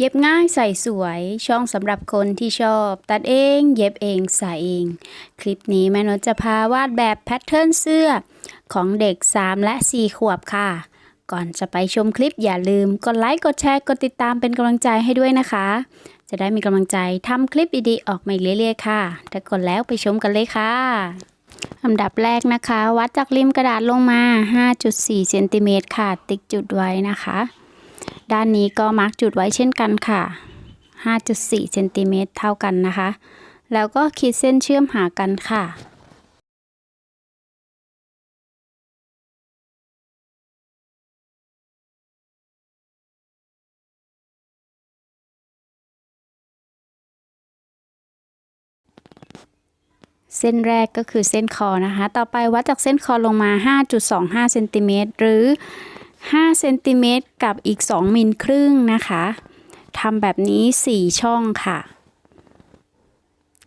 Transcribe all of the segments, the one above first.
เย็บง่ายใส่สวยช่องสำหรับคนที่ชอบ ตัดเองเย็บเองใส่เอง คลิปนี้แม่นดจะพาวาดแบบแพทเทิร์นเสื้อ ของเด็ก 3 และ 4 ขวบค่ะ ก่อนจะไปชมคลิปอย่าลืมกดไลค์ กดแชร์ กดติดตามเป็นกำลังใจให้ด้วยนะคะ จะได้มีกำลังใจทำคลิปดีๆออกมาเรื่อยๆค่ะถ้ากดแล้วไปชมกันเลยค่ะอันดับแรกนะคะ วัดจากริมกระดาษลงมา 5.4เซนติเมตรค่ะ ติ๊กจุดไว้นะคะ ด้านนี้ก็มาร์กจุดไว้เช่นกันค่ะ 5.4เซนติเมตรเท่ากันนะคะ แล้วก็ขีดเส้นเชื่อมหากันค่ะเส้นแรกก็คือเส้นคอนะคะ ต่อไปวัดจากเส้นคอลงมา 5.25เซนติเมตรหรือ 5เซนติเมตรกับอีก 2 มิลครึ่งนะคะทำแบบนี้ 4 ช่องค่ะ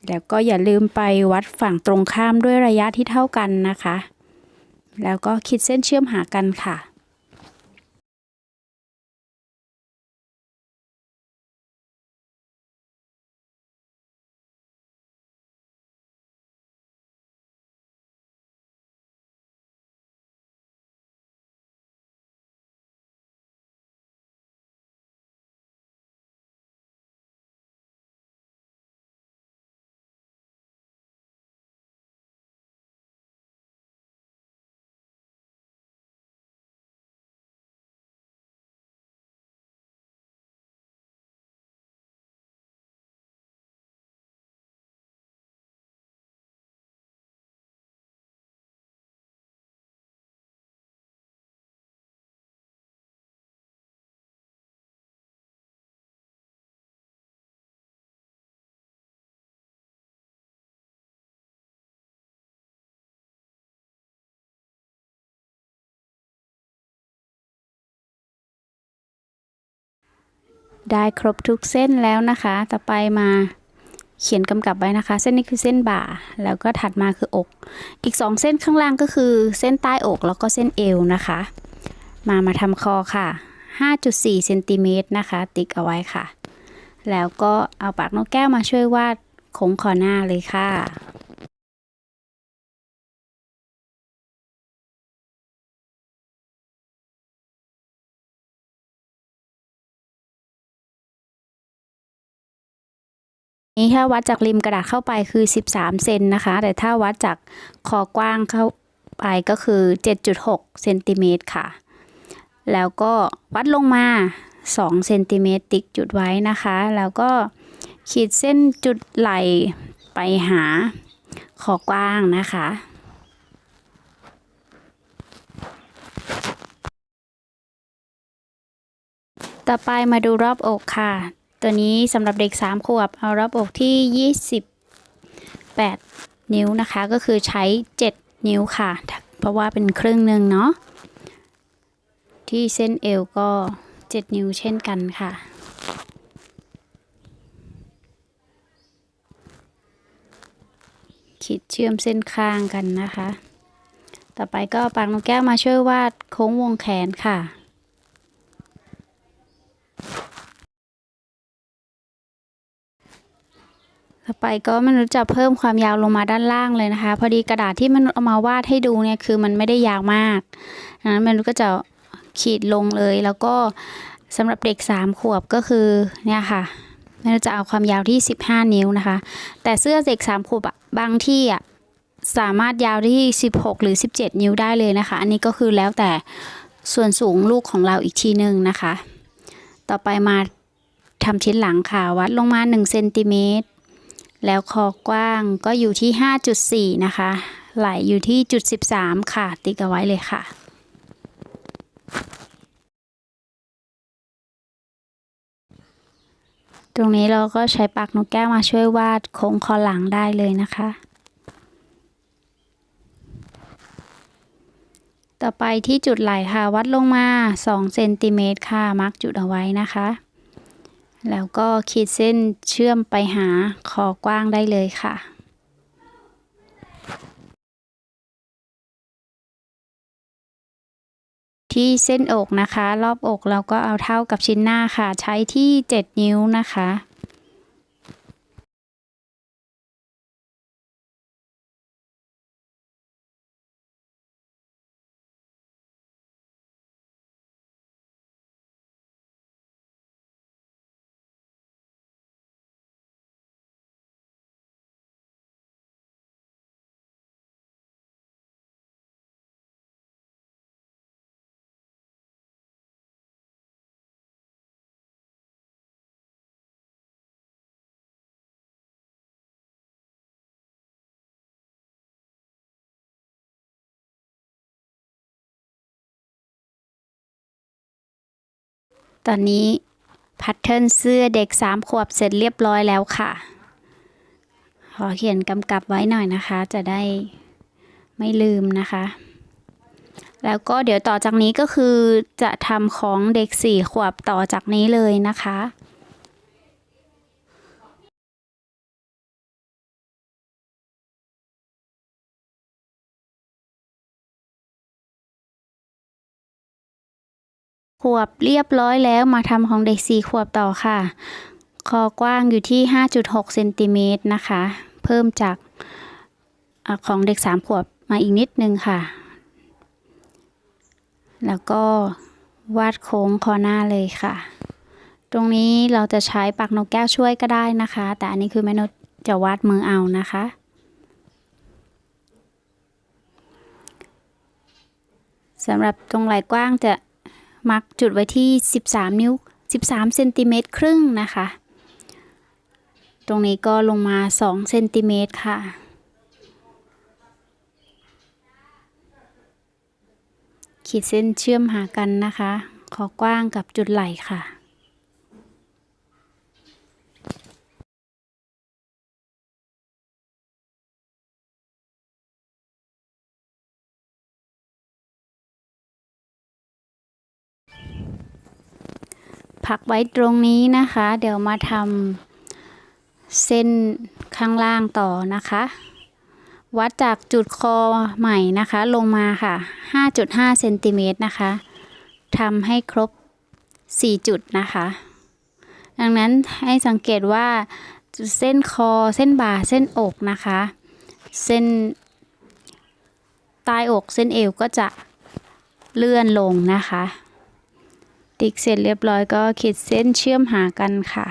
แล้วก็อย่าลืมไปวัดฝั่งตรงข้ามด้วยระยะที่เท่ากันนะคะ แล้วก็คิดเส้นเชื่อมหากันค่ะ ได้ครบทุกเส้นแล้วนะคะ ต่อไปมาเขียนกำกับไว้นะคะ เส้นนี้คือเส้นบ่า แล้วก็ถัดมาคืออก อีก 2 เส้นข้างล่างก็คือเส้นใต้อกแล้วก็เส้นเอวนะคะ มามาทำคอค่ะ 5.4เซนติเมตรนะคะ ติ๊กเอาไว้ค่ะ แล้วก็เอาปากนกแก้วมาช่วยวาดโค้งคอหน้าเลยค่ะ นี้ถ้าวัดจากริมกระดาษเข้าไปคือ 13 เซนนะคะ แต่ถ้าวัดจากคอกว้างเข้าไปก็คือ 7.6 เซนติเมตรค่ะ แล้วก็วัดลงมา 2 เซนติเมตรติ๊กจุดไว้นะคะ แล้วก็ขีดเส้นจุดไหลไปหาคอกว้างนะคะต่อไปมาดูรอบอกค่ะ ตัวนี้สำหรับเด็ก 3 ขวบ เอารอบอกที่ 28 นิ้วนะคะ ก็คือใช้ 7 นิ้วค่ะ เพราะว่าเป็นครึ่งหนึ่งเนาะ ที่เส้นเอวก็ 7 นิ้วเช่นกันค่ะ ขีดเชื่อมเส้นข้างกันนะคะ ต่อไปก็ปากนกแก้วมาช่วยวาดโค้งวงแขนค่ะ ต่อไปก็มันจะเพิ่มความยาวลงมาด้านล่างเลยนะคะ พอดีกระดาษที่มันเอามาวาดให้ดูเนี่ยคือมันไม่ได้ยาวมากดังนั้นมันก็จะขีดลงเลย แล้วก็สำหรับเด็ก 3 ขวบก็คือเนี่ยค่ะมันจะเอาความยาวที่ 15 นิ้วนะคะ แต่เสื้อเด็ก 3 ขวบอะบางที่อะสามารถยาวที่ 16 หรือ 17 นิ้วได้เลยนะคะ อันนี้ก็คือแล้วแต่ส่วนสูงลูกของเราอีกทีหนึ่งนะคะ ต่อไปมาทำชิ้นหลังค่ะ วัดลงมา1เซนติเมตร แล้วคอกว้างก็อยู่ที่ 5.4 นะคะ ไหลอยู่ที่จุด 13 ค่ะ ติ๊กเอาไว้เลยค่ะตรงนี้เราก็ใช้ปากนกแก้วมาช่วยวาดโค้งคอหลังได้เลยนะคะ ต่อไปที่จุดไหลค่ะ วัดลงมา2เซนติเมตรค่ะ มาร์กจุดเอาไว้นะคะ แล้วก็ขีดเส้นเชื่อมไปหาคอกว้างได้เลยค่ะ ที่เส้นอกนะคะ รอบอกเราก็เอาเท่ากับชิ้นหน้าค่ะ ใช้ที่ 7 นิ้วนะคะ ตอนนี้แพทเทิร์นเสื้อเด็กสามขวบเสร็จเรียบร้อยแล้วค่ะ ขอเขียนกำกับไว้หน่อยนะคะ จะได้ไม่ลืมนะคะ แล้วก็เดี๋ยวต่อจากนี้ก็คือจะทำของเด็กสี่ขวบต่อจากนี้เลยนะคะ ขวบเรียบร้อยแล้วมาทำของเด็กสี่ขวบต่อค่ะ คอกว้างอยู่ที่ 5.6เซนติเมตรนะคะ เพิ่มจากอของเด็กสามขวบมาอีกนิดนึงค่ะ แล้วก็วาดโค้งคอหน้าเลยค่ะ ตรงนี้เราจะใช้ปากนกแก้วช่วยก็ได้นะคะ แต่อันนี้คือแม่นุชจะวาดมือเอานะคะสำหรับตรงไหล่กว้างจะ มักจุดไว้ที่ 13 นิ้ว 13เซนติเมตรครึ่งนะคะ ตรงนี้ก็ลงมา2เซนติเมตรค่ะ ขีดเส้นเชื่อมหากันนะคะ ขอกว้างกับจุดไหล่ค่ะ พักไว้ตรงนี้นะคะ เดี๋ยวมาทำเส้นข้างล่างต่อนะคะ วัดจากจุดคอใหม่นะคะ ลงมาค่ะ 5.5เซนติเมตรนะคะทำให้ครบ 4 จุดนะคะ ดังนั้นให้สังเกตว่าเส้นคอเส้นบ่าเส้นอกนะคะ เส้นใต้อกเส้นเอวก็จะเลื่อนลงนะคะ ติ๊กเสร็จเรียบร้อยก็ขีดเส้นเชื่อมหากันค่ะ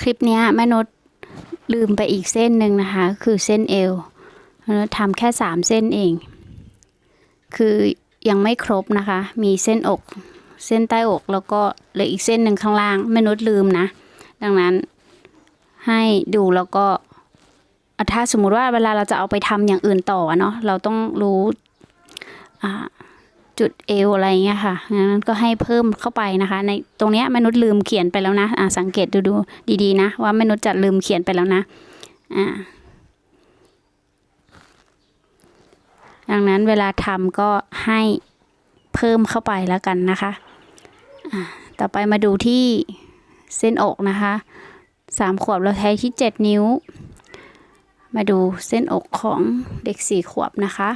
คลิปนี้แม่นดลืมไปอีกเส้นหนึ่งนะคะ คือเส้นเอว ทำแค่สามเส้นเอง คือยังไม่ครบนะคะ มีเส้นอก เส้นใต้อกแล้วก็เหลืออีกเส้นหนึ่งข้างล่างแม่นดลืมนะ ดังนั้นให้ดูแล้วก็ถ้าสมมุติว่าเวลาเราจะเอาไปทำอย่างอื่นต่อเนาะเราต้องรู้จุดเอวอะไรเงี้ยค่ะงั้นก็ให้เพิ่มเข้าไปนะคะ ในตรงเนี้ยมนุษย์ลืมเขียนไปแล้วนะอ่าสังเกตดูดูดีๆนะ ว่ามนุษย์จะลืมเขียนไปแล้วนะ อ่า ดังนั้นเวลาทำก็ให้เพิ่มเข้าไปแล้วกันนะคะต่อไปมาดูที่เส้นอกนะคะสามขวบเราใช้ที่เจ็ดนิ้ว มาดูเส้นอกของเด็กสี่ขวบนะคะ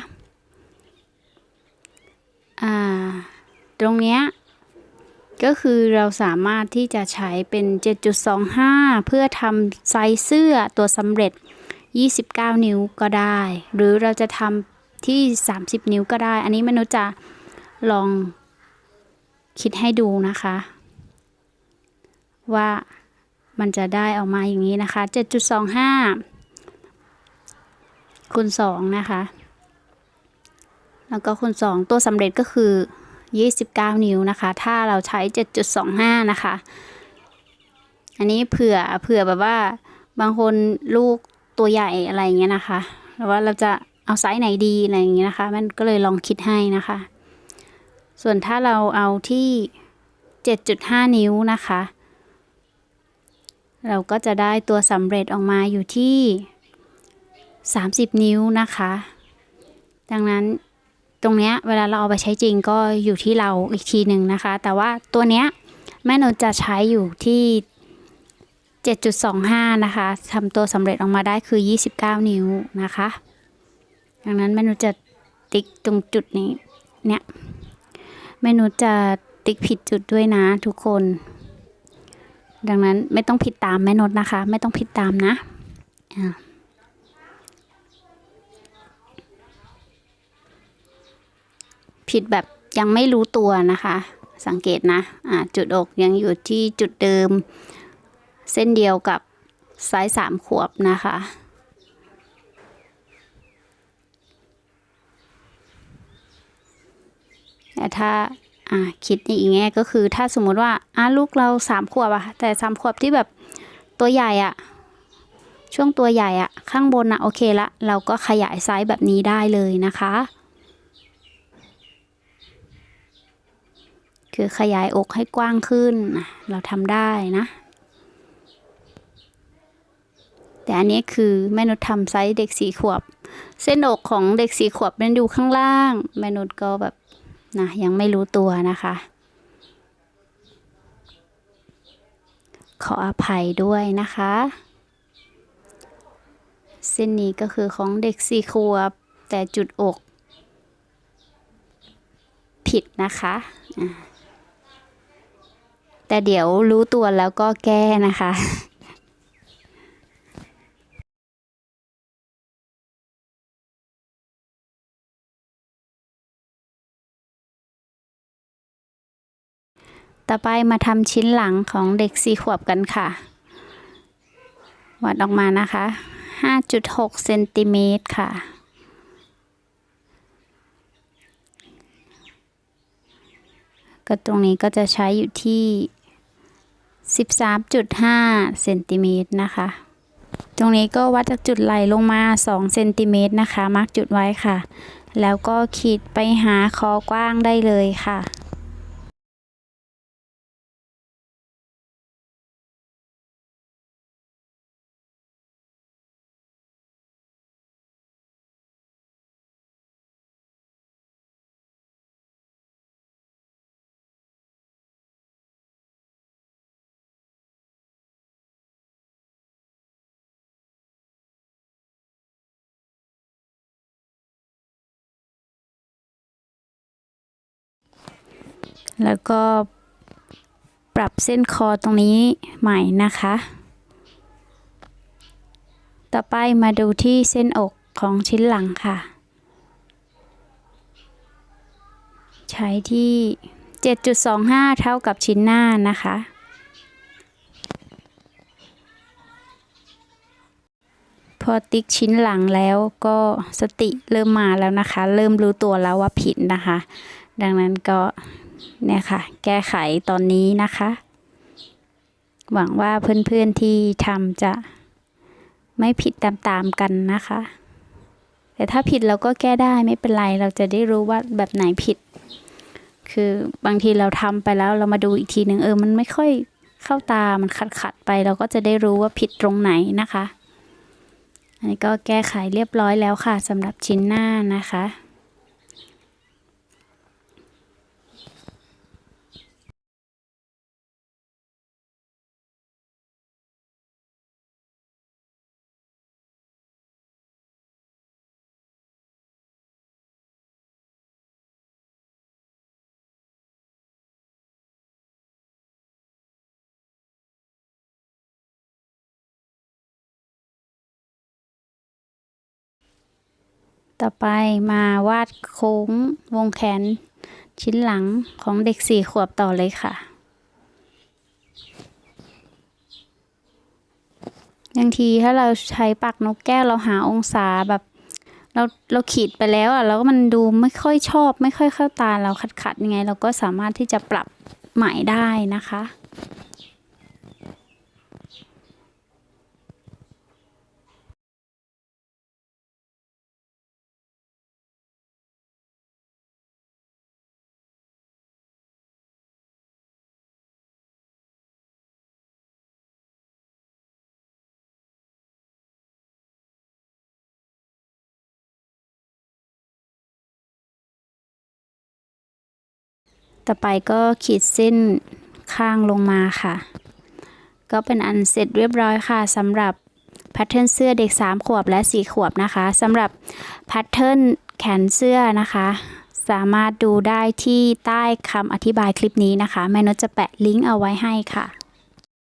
ตรงเนี้ยก็คือเราสามารถที่จะใช้เป็น 7.25 เพื่อทำไซส์เสื้อตัวสำเร็จ 29 นิ้วก็ได้ หรือเราจะทำ ที่ 30 นิ้วก็ได้ อันนี้มนุษย์จะลองคิดให้ดูนะคะ ว่ามันจะได้ออกมาอย่างนี้นะคะ 7.25คูณ2นะคะ แล้วก็คูณ2ตัวสำเร็จก็คือ 29 นิ้วนะคะ ถ้าเราใช้ 7.25 นะคะ อันนี้เผื่อเผื่อแบบว่าบางคนลูกตัวใหญ่อะไรเงี้ยนะคะหรือว่าเราจะ เอาไซส์ไหนดีอะไรอย่างเงี้ยนะคะ มันก็เลยลองคิดให้นะคะ ส่วนถ้าเราเอาที่ 7.5 นิ้วนะคะ เราก็จะได้ตัวสำเร็จออกมาอยู่ที่ 30 นิ้วนะคะ ดังนั้นตรงเนี้ยเวลาเราเอาไปใช้จริงก็อยู่ที่เราอีกทีหนึ่งนะคะ แต่ว่าตัวเนี้ยแม่นนจะใช้อยู่ที่ 7.25 นะคะทำตัวสำเร็จออกมาได้คือ 29 นิ้วนะคะ ดังนั้นแม่นนจะติ๊กตรงจุดนี้ เนี่ยแม่นนจะติ๊กผิดจุดด้วยนะทุกคน ดังนั้นไม่ต้องผิดตามแม่นดนะคะ ไม่ต้องผิดตามนะอ่าผิดแบบยังไม่รู้ตัวนะคะ สังเกตนะอ่าจุดอกยังอยู่ที่จุดเดิม เส้นเดียวกับไซส์สามขวบนะคะ แต่ถ้าอ่าคิดในอีกแง่ก็คือถ้าสมมุติว่าอ่าลูกเราสามขวบอะแต่สามขวบที่แบบตัวใหญ่อะช่วงตัวใหญ่อะข้างบนอะโอเคละ เราก็ขยายไซส์แบบนี้ได้เลยนะคะ คือขยายอกให้กว้างขึ้น เราทำได้นะ แต่อันนี้คือแม่นุชทำไซส์เด็กสี่ขวบ เส้นอกของเด็กสี่ขวบมันอยู่ข้างล่าง แม่นุชก็แบบ นะยังไม่รู้ตัวนะคะ ขออภัยด้วยนะคะ เส้นนี้ก็คือของเด็กสี่ขวบ แต่จุดอก ผิดนะคะแต่เดี๋ยวรู้ตัวแล้วก็แก้นะคะ ต่อไปมาทำชิ้นหลังของเด็กสี่ขวบกันค่ะ วัดออกมานะคะ 5.6เซนติเมตรค่ะ ก็ตรงนี้ก็จะใช้อยู่ที่ 13.5เซนติเมตรนะคะ ตรงนี้ก็วัดจากจุดไหลลงมา2เซนติเมตรนะคะ มาร์กจุดไว้ค่ะ แล้วก็ขีดไปหาคอกว้างได้เลยค่ะ แล้วก็ปรับเส้นคอตรงนี้ใหม่นะคะ ต่อไปมาดูที่เส้นอกของชิ้นหลังค่ะ ใช้ที่ 7.25 เท่ากับชิ้นหน้านะคะ พอติ๊กชิ้นหลังแล้วก็สติเริ่มมาแล้วนะคะ เริ่มรู้ตัวแล้วว่าผิดนะคะ ดังนั้นก็ เนี่ยค่ะ แก้ไขตอนนี้นะคะ หวังว่าเพื่อนๆที่ทำจะไม่ผิดตามๆกันนะคะ แต่ถ้าผิดเราก็แก้ได้ไม่เป็นไร เราจะได้รู้ว่าแบบไหนผิด คือบางทีเราทำไปแล้วเรามาดูอีกทีหนึ่งเออ มันไม่ค่อยเข้าตา มันขัดขัดไป เราก็จะได้รู้ว่าผิดตรงไหนนะคะ อันนี้ก็แก้ไขเรียบร้อยแล้วค่ะสำหรับชิ้นหน้านะคะ ต่อไปมาวาดโค้งวงแขน ชิ้นหลังของเด็กสี่ขวบต่อเลยค่ะบางทีถ้าเราใช้ปากนกแก้วเราหาองศาแบบเราเราขีดไปแล้วอะแล้วมันดูไม่ค่อยชอบ ไม่ค่อยเข้าตาเราขัดขัดยังไง เราก็สามารถที่จะปรับใหม่ได้นะคะ ต่อไปก็ขีดเส้นข้างลงมาค่ะ ก็เป็นอันเสร็จเรียบร้อยค่ะสำหรับแพทเทิร์นเสื้อเด็ก 3 ขวบและ 4 ขวบนะคะสำหรับแพทเทิร์นแขนเสื้อนะคะ สามารถดูได้ที่ใต้คำอธิบายคลิปนี้นะคะ แม่นจะแปะลิงก์เอาไว้ให้ค่ะ